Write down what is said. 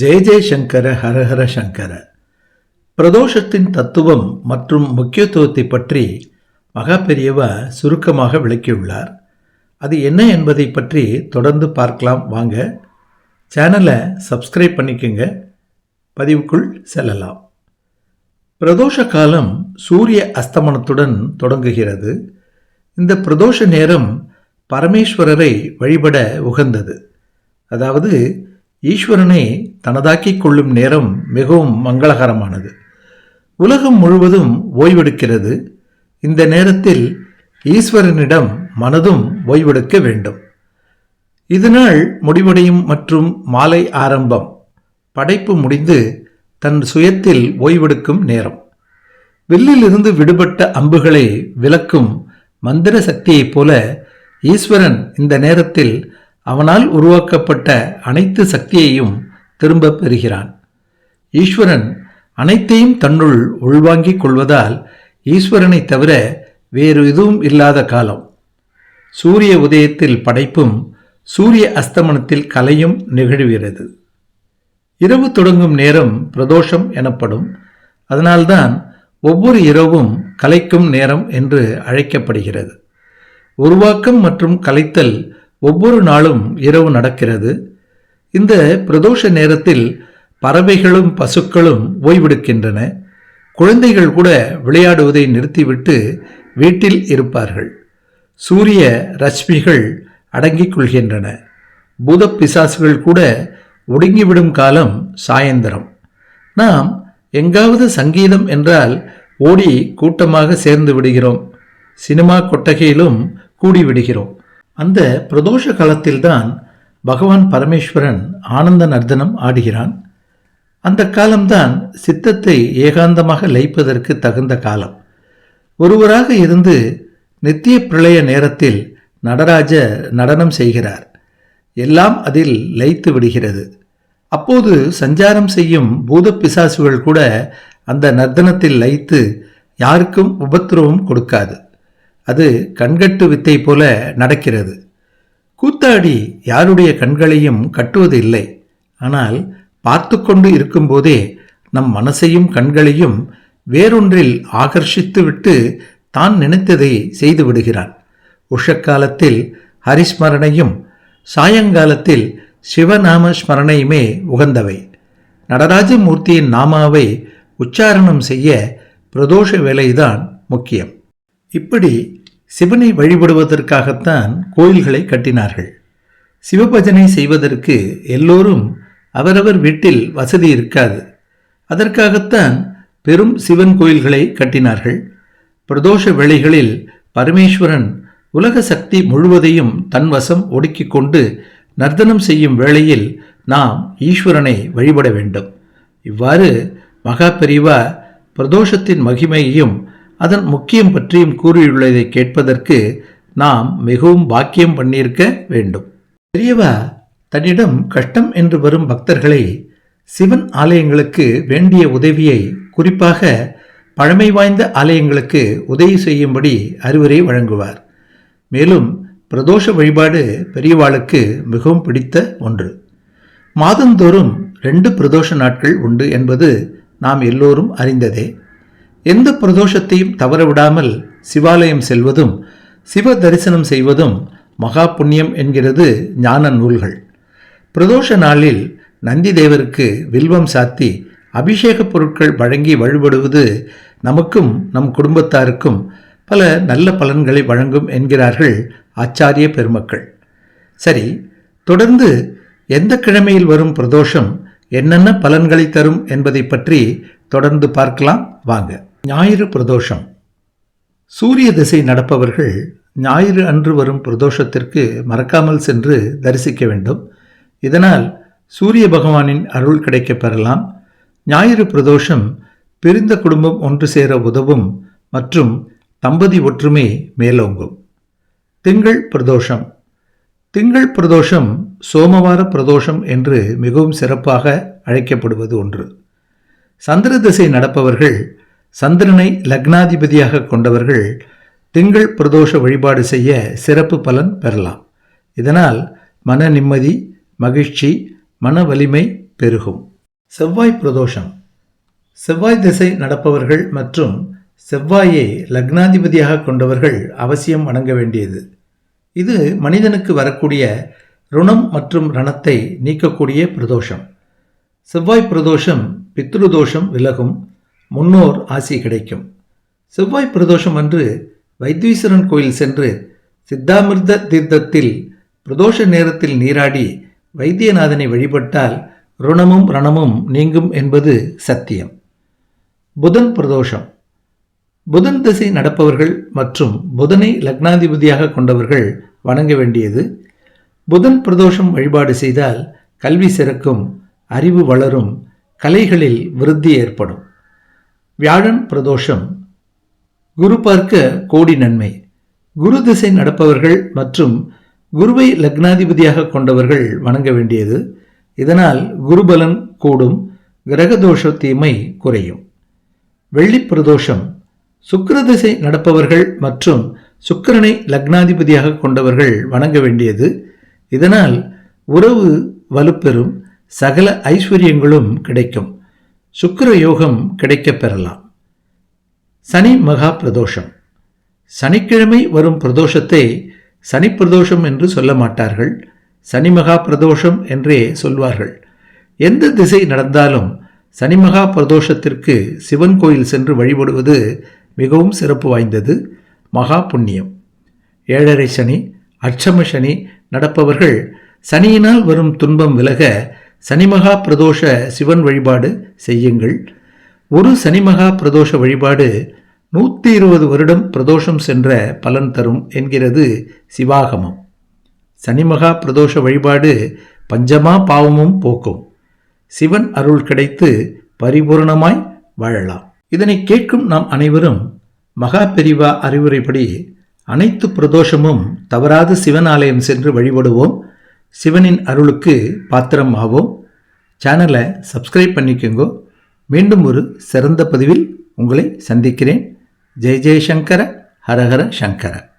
ஜெய ஜெயசங்கர ஹரஹர சங்கர. பிரதோஷத்தின் தத்துவம் மற்றும் முக்கியத்துவத்தை பற்றி மகா பெரியவா சுருக்கமாக விளக்கியுள்ளார். அது என்ன என்பதை பற்றி தொடர்ந்து பார்க்கலாம். வாங்க சேனலை சப்ஸ்கிரைப் பண்ணிக்கோங்க. பதிவுக்குள் செல்லலாம். பிரதோஷ காலம் சூரிய அஸ்தமனத்துடன் தொடங்குகிறது. இந்த பிரதோஷ நேரம் பரமேஸ்வரரை வழிபட உகந்தது. அதாவது ஈஸ்வரனை தனதாக்கிக் கொள்ளும் நேரம் மிகவும் மங்களகரமானது. உலகம் முழுவதும் ஓய்வெடுக்கிறது. இந்த நேரத்தில் ஈஸ்வரனிடம் மனதும் ஓய்வெடுக்க வேண்டும். இதுநாள் முடிவடையும் மற்றும் மாலை ஆரம்பம். படைப்பு முடிந்து தன் சுயத்தில் ஓய்வெடுக்கும் நேரம். வில்லிலிருந்து விடுபட்ட அம்புகளை விலக்கும் மந்திர சக்தியைப் போல ஈஸ்வரன் இந்த நேரத்தில் அவனால் உருவாக்கப்பட்ட அனைத்து சக்தியையும் திரும்பப் பெறுகிறான். ஈஸ்வரன் அனைத்தையும் தன்னுள் உள்வாங்கிக் கொள்வதால் ஈஸ்வரனை தவிர வேறு எதுவும் இல்லாத காலம். சூரிய உதயத்தில் படைப்பும் சூரிய அஸ்தமனத்தில் கலையும் நிகழ்கிறது. இரவு தொடங்கும் நேரம் பிரதோஷம் எனப்படும். அதனால்தான் ஒவ்வொரு இரவும் கலைக்கும் நேரம் என்று அழைக்கப்படுகிறது. உருவாக்கம் மற்றும் கலைத்தல் ஒவ்வொரு நாளும் இரவு நடக்கிறது. இந்த பிரதோஷ நேரத்தில் பறவைகளும் பசுக்களும் ஓய்வெடுக்கின்றன. குழந்தைகள் கூட விளையாடுவதை நிறுத்திவிட்டு வீட்டில் இருப்பார்கள். சூரிய ரஷ்மிகள் அடங்கிக் கொள்கின்றன. பூத பிசாசுகள் கூட ஒடுங்கிவிடும் காலம் சாயந்தரம். நாம் எங்காவது சங்கீதம் என்றால் ஓடி கூட்டமாக சேர்ந்து விடுகிறோம். சினிமா கொட்டகையிலும் கூடிவிடுகிறோம். அந்த பிரதோஷ காலத்தில்தான் பகவான் பரமேஸ்வரன் ஆனந்த நர்தனம் ஆடுகிறான். அந்த காலம்தான் சித்தத்தை ஏகாந்தமாக லயிப்பதற்கு தகுந்த காலம். ஒருவராக இருந்து நித்திய பிரளய நேரத்தில் நடராஜ நடனம் செய்கிறார். எல்லாம் அதில் லயித்து விடுகிறது. அப்போது சஞ்சாரம் செய்யும் பூத பிசாசுகள் கூட அந்த நர்த்தனத்தில் லயித்து யாருக்கும் உபத்திரவம் கொடுக்காது. அது கண்கட்டு வித்தை போல நடக்கிறது. கூத்தாடி யாருடைய கண்களையும் கட்டுவது இல்லை ஆனால் பார்த்து கொண்டு இருக்கும்போதே நம் மனசையும் கண்களையும் வேறொன்றில் ஆகர்ஷித்துவிட்டு தான் நினைத்ததை செய்து விடுகிறான். உஷக்காலத்தில் ஹரிஸ்மரணையும் சாயங்காலத்தில் சிவநாம ஸ்மரணையுமே உகந்தவை. நடராஜமூர்த்தியின் நாமாவை உச்சாரணம் செய்ய பிரதோஷ வேலைதான் முக்கியம். இப்படி சிவனை வழிபடுவதற்காகத்தான் கோயில்களை கட்டினார்கள். சிவபஜனை செய்வதற்கு எல்லோரும் அவரவர் வீட்டில் வசதி இருக்காது. அதற்காகத்தான் பெரும் சிவன் கோயில்களை கட்டினார்கள். பிரதோஷ வேளைகளில் பரமேஸ்வரன் உலக சக்தி முழுவதையும் தன்வசம் ஒடுக்கிக் கொண்டு நர்த்தனம் செய்யும் வேளையில் நாம் ஈஸ்வரனை வழிபட வேண்டும். இவ்வாறு மகா பெரிவா பிரதோஷத்தின் மகிமையையும் அதன் முக்கியம் பற்றியும் கூறியுள்ளதை கேட்பதற்கு நாம் மிகவும் பாக்கியம் பண்ணியிருக்க வேண்டும். பெரியவா தன்னிடம் கஷ்டம் என்று வரும் பக்தர்களை சிவன் ஆலயங்களுக்கு வேண்டிய உதவியை குறிப்பாக பழமை வாய்ந்த ஆலயங்களுக்கு உதவி செய்யும்படி அறிவுரை வழங்குவார். மேலும் பிரதோஷ வழிபாடு பெரியவாளுக்கு மிகவும் பிடித்த ஒன்று. மாதந்தோறும் ரெண்டு பிரதோஷ நாட்கள் உண்டு என்பது நாம் எல்லோரும் அறிந்ததே. எந்த பிரதோஷத்தையும் தவறவிடாமல் சிவாலயம் செல்வதும் சிவ தரிசனம் செய்வதும் மகா புண்ணியம் என்கிறது ஞான நூல்கள். பிரதோஷ நாளில் நந்தி தேவருக்கு வில்வம் சாத்தி அபிஷேக பொருட்கள் வழங்கி வழிபடுவது நமக்கும் நம் குடும்பத்தாருக்கும் பல நல்ல பலன்களை வழங்கும் என்கிறார்கள் ஆச்சாரிய பெருமக்கள். சரி தொடர்ந்து எந்த கிழமையில் வரும் பிரதோஷம் என்னென்ன பலன்களை தரும் என்பதை பற்றி தொடர்ந்து பார்க்கலாம். வாங்க. ஞாயிறு பிரதோஷம். சூரிய திசை நடப்பவர்கள் ஞாயிறு அன்று வரும் பிரதோஷத்திற்கு மறக்காமல் சென்று தரிசிக்க வேண்டும். இதனால் சூரிய பகவானின் அருள் கிடைக்கப் பெறலாம். ஞாயிறு பிரதோஷம் பிரிந்த குடும்பம் ஒன்று சேர உதவும் மற்றும் தம்பதி ஒற்றுமை மேலோங்கும். திங்கள் பிரதோஷம். திங்கள் பிரதோஷம் சோமவார பிரதோஷம் என்று மிகவும் சிறப்பாக அழைக்கப்படுவது ஒன்று. சந்திர திசை நடப்பவர்கள் சந்திரனை லக்னாதிபதியாக கொண்டவர்கள் திங்கள் பிரதோஷ வழிபாடு செய்ய சிறப்பு பலன் பெறலாம். இதனால் மன நிம்மதி மகிழ்ச்சி மன வலிமை பெருகும். செவ்வாய் பிரதோஷம். செவ்வாய் திசை நடப்பவர்கள் மற்றும் செவ்வாயை லக்னாதிபதியாக கொண்டவர்கள் அவசியம் வணங்க வேண்டியது. இது மனிதனுக்கு வரக்கூடிய ருணம் மற்றும் ரணத்தை நீக்கக்கூடிய பிரதோஷம். செவ்வாய் பிரதோஷம் பித்ருதோஷம் விலகும். முன்னோர் ஆசி கிடைக்கும். செவ்வாய் பிரதோஷம் அன்று வைத்தீஸ்வரன் கோயில் சென்று சித்தாமிர்த தீர்த்தத்தில் பிரதோஷ நேரத்தில் நீராடி வைத்தியநாதனை வழிபட்டால் ருணமும் ரணமும் நீங்கும் என்பது சத்தியம். புதன் பிரதோஷம். புதன் திசை நடப்பவர்கள் மற்றும் புதனை லக்னாதிபதியாக கொண்டவர்கள் வணங்க வேண்டியது. புதன் பிரதோஷம் வழிபாடு செய்தால் கல்வி சிறக்கும் அறிவு வளரும் கலைகளில் விருத்தி ஏற்படும். வியாழன் பிரதோஷம். குரு பார்க்க கோடி நன்மை. குரு திசை நடப்பவர்கள் மற்றும் குருவை லக்னாதிபதியாக கொண்டவர்கள் வணங்க வேண்டியது. இதனால் குருபலன் கூடும் கிரகதோஷ தீமை குறையும். வெள்ளி பிரதோஷம். சுக்கர திசை நடப்பவர்கள் மற்றும் சுக்கரனை லக்னாதிபதியாக கொண்டவர்கள் வணங்க வேண்டியது. இதனால் உறவு வலுப்பெறும் சகல ஐஸ்வர்யங்களும் கிடைக்கும். சுக்கர யோகம் கிடைக்கப் பெறலாம் சனி மகா பிரதோஷம். சனிக்கிழமை வரும் பிரதோஷத்தை சனி பிரதோஷம் என்று சொல்ல மாட்டார்கள். சனி மகா பிரதோஷம் என்றே சொல்வார்கள். எந்த திசை நடந்தாலும் சனி மகா பிரதோஷத்திற்கு சிவன் கோயில் சென்று வழிபடுவது மிகவும் சிறப்பு வாய்ந்தது. மகா புண்ணியம். ஏழரை சனி அட்சம சனி நடப்பவர்கள் சனியினால் வரும் துன்பம் விலக சனிமகா பிரதோஷ சிவன் வழிபாடு செய்யுங்கள். ஒரு சனிமகா பிரதோஷ வழிபாடு நூற்றி இருபது வருடம் பிரதோஷம் சென்ற பலன் தரும் என்கிறது சிவாகமம். சனிமகா பிரதோஷ வழிபாடு பஞ்சமா பாவமும் போக்கும். சிவன் அருள் கிடைத்து பரிபூர்ணமாய் வாழலாம். இதனை கேட்கும் நாம் அனைவரும் மகா பெரிவா அறிவுரைப்படி அனைத்து பிரதோஷமும் தவறாது சிவன் ஆலயம் சென்று வழிபடுவோம். சிவனின் அருளுக்கு பாத்திரம் ஆவோம் சேனலை சப்ஸ்கிரைப் பண்ணிக்கோங்க. மீண்டும் ஒரு சிறந்த பதிவில் உங்களை சந்திக்கிறேன். ஜெய் ஜெய்சங்கர ஹரஹர சங்கர.